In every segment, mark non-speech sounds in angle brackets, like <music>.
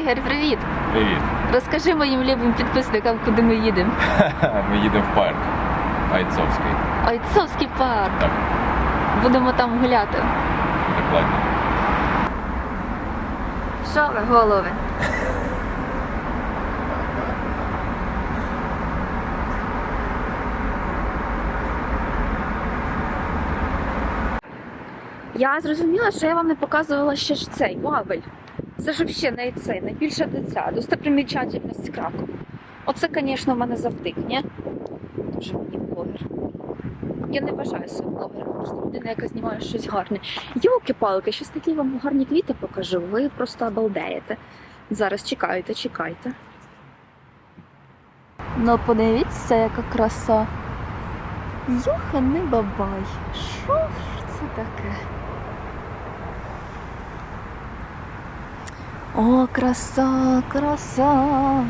Ігор, привіт! Привіт. Розкажи моїм любим підписникам, куди ми їдемо. <laughs> Ми їдемо в парк Айцовський. Ойцовський парк. Так, Будемо там гуляти. докладно. Що ви, голови? Я зрозуміла, що я вам не показувала ще ж цей Вавель. Це ж взагалі не цей, найбільша дитя, достопримічательність Кракова. Оце, звісно, в мене завтик, ні? Дуже мені блогер. Я не вважаю себе блогером, просто людина, яка знімає щось гарне. Йолки-палки, щось такі вам гарні квіти покажу, ви просто обалдеєте. Зараз чекайте, чекайте. Ну, подивіться, яка краса. Йоханий бабай. Що ж це таке? О, краса, краса.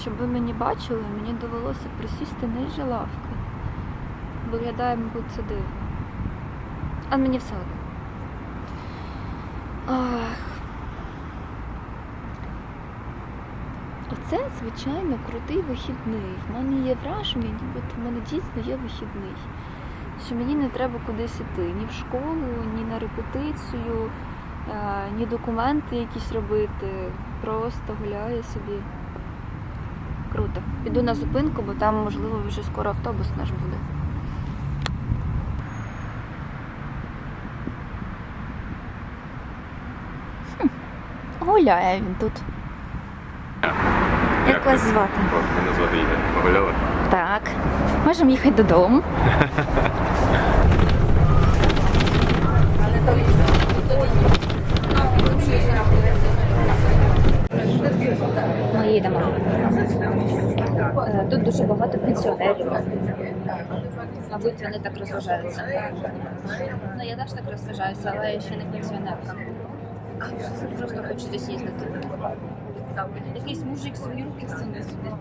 Щоб ви мені бачили, мені довелося присісти ниже лавки. Виглядає, мабуть, це дивно. А мені все одно. Ах. Оце, звичайно, крутий вихідний. В мене є враження, нібито в мене дійсно є вихідний. Що мені не треба кудись іти. Ні в школу, ні на репетицію, е, ні документи якісь робити. Просто гуляю собі. Круто. Піду на зупинку, бо там, можливо, вже скоро автобус наш буде. Гуляє він тут. Як вас звати? Мене звати Ігор. Погуляли? Так. Можемо їхати додому. Ми їдемо. Тут дуже багато пенсіонерів. Мабуть, вони так розважаються. Ну, я теж так розважаюся, але я ще не пенсіонерка. Просто хочу десь їздити. Якийсь мужик свої руки всуне сюди.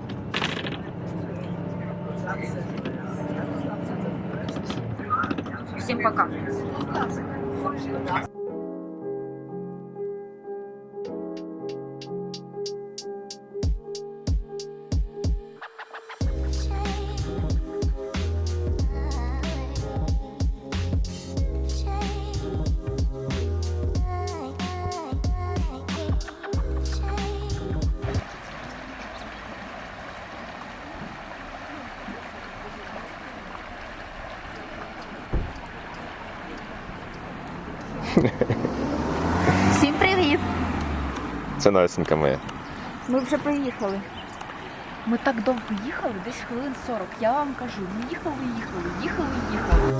Всем пока. Всім привіт! Це Настенька моя. Ми вже приїхали. Ми так довго їхали, десь хвилин 40. Я вам кажу, ми їхали, їхали, їхали, їхали.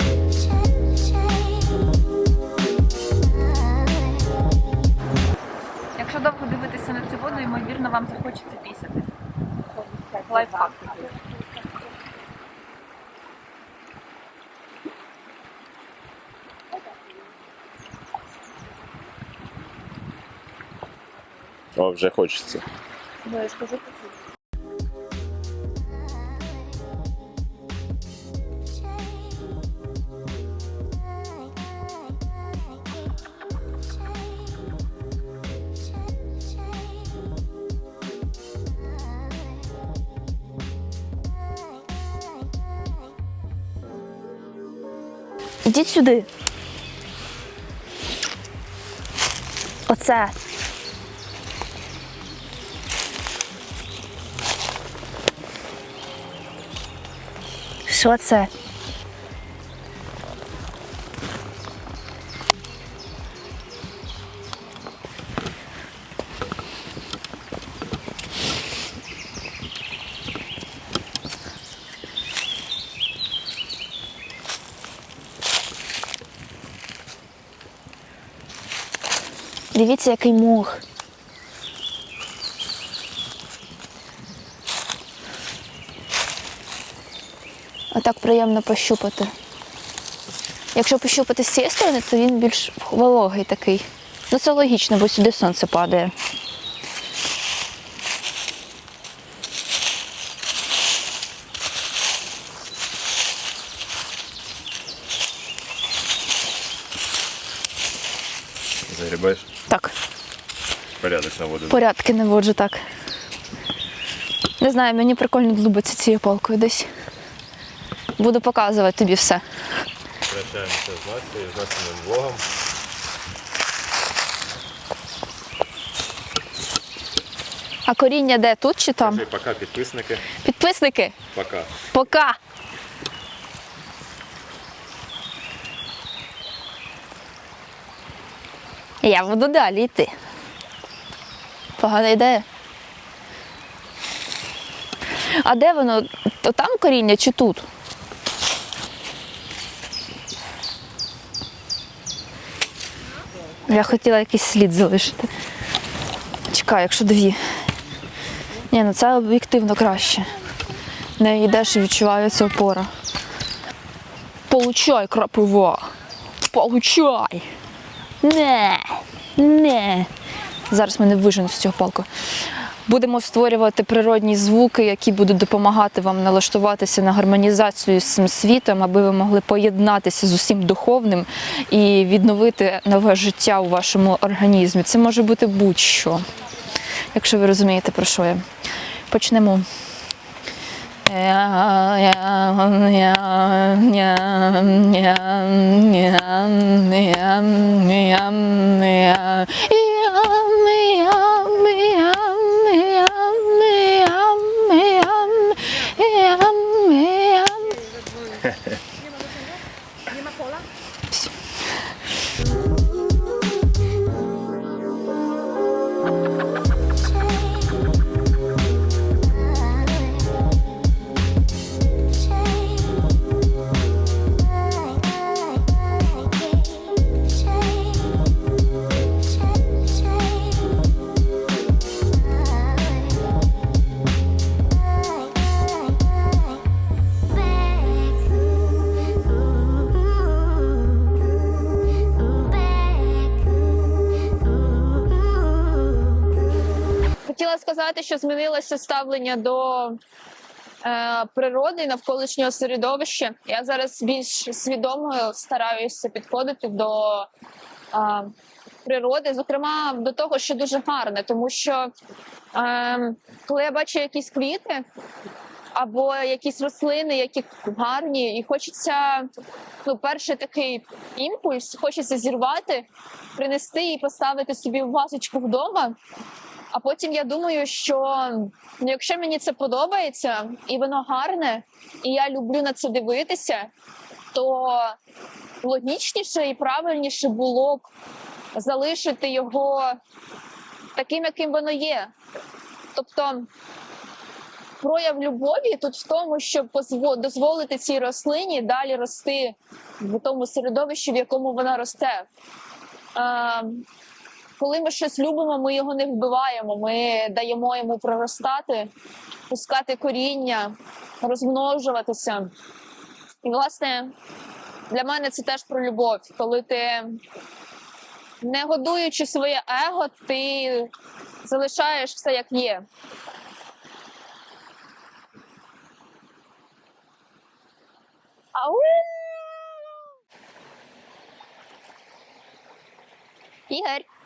Якщо довго дивитися на цю воду, ймовірно, вам захочеться пісяти. Лайфхак. О, вже хочеться. Ну, я скажу по суті. Ідіть сюди. Оце. Що це? Дивіться, який мох. А так приємно пощупати. Якщо пощупати з цієї сторони, то він більш вологий такий. Ну це логічно, бо сюди сонце падає. Загрібаєш? Так, Порядок на воду. порядки не воджу так. Не знаю, мені прикольно длубиться цією палкою десь. Буду показувати тобі все. Прощаємося з Настею, з нашим влогом. А коріння де тут чи там? Кажи пока, підписники. Підписники, Пока. пока! Я буду далі йти. Погана ідея. А де воно? То там коріння чи тут? Я хотіла якийсь слід залишити. Чекай, якщо дві. Ні, ну це об'єктивно краще. Не йдеш і відчувається опора. Получай, крапива. Получай. Не. Не. Зараз мене виженуть з цього палку. Будемо створювати природні звуки, які будуть допомагати вам налаштуватися на гармонізацію з цим світом, аби ви могли поєднатися з усім духовним і відновити нове життя у вашому організмі. Це може бути будь-що, якщо ви розумієте, про що я. Почнемо. Хотіла сказати, що змінилося ставлення до е, природи навколишнього середовища. Я зараз більш свідомо стараюся підходити до е, природи, зокрема до того, що дуже гарне, тому що е, коли я бачу якісь квіти або якісь рослини, які гарні, і хочеться ну, перший такий імпульс, хочеться зірвати, принести і поставити собі в вазочку вдома. А потім я думаю, що ну, якщо мені це подобається і воно гарне, і я люблю на це дивитися, то логічніше і правильніше було б залишити його таким, яким воно є. Тобто прояв любові тут в тому, щоб дозволити цій рослині далі рости в тому середовищі, в якому вона росте. Коли ми щось любимо, ми його не вбиваємо. Ми даємо йому проростати, пускати коріння, розмножуватися. І, власне, для мене це теж про любов. Коли ти, не годуючи своє его, ти залишаєш все як є. Ау! Ігор.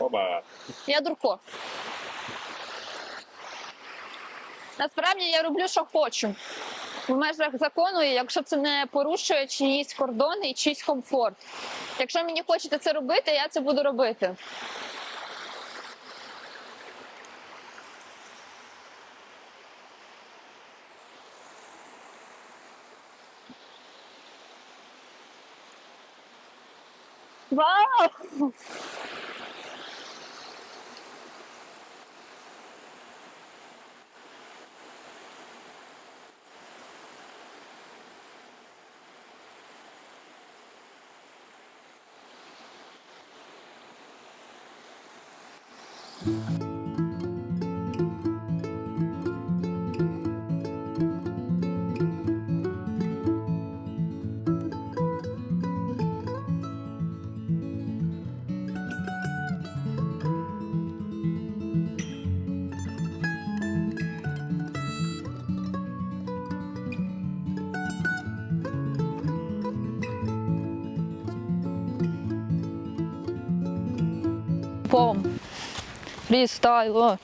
Оба. Я дурко. Насправді я роблю, що хочу. В межах закону, якщо це не порушує чиїсь кордони і чийсь комфорт. Якщо мені хочеться це робити, я це буду робити. Вау! Пом. freestyle, ó.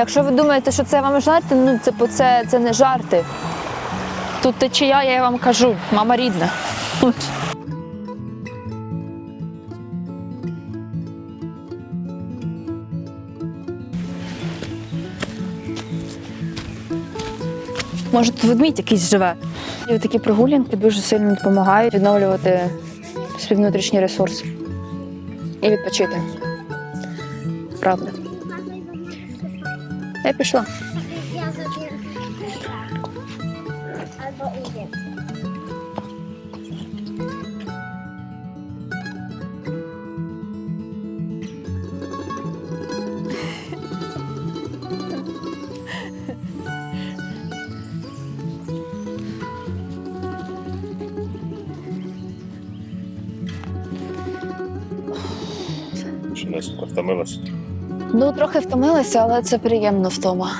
Якщо ви думаєте, що це вам жарти, ну це, це, це не жарти. Тут течія, я вам кажу, мама рідна. Може, тут ведмідь якийсь живе. І такі прогулянки дуже сильно допомагають відновлювати свій внутрішній ресурс і відпочити. Правда. Я пішла. Albo idę. Що Настя втомилась? Ну, трохи втомилася, але це приємно втома.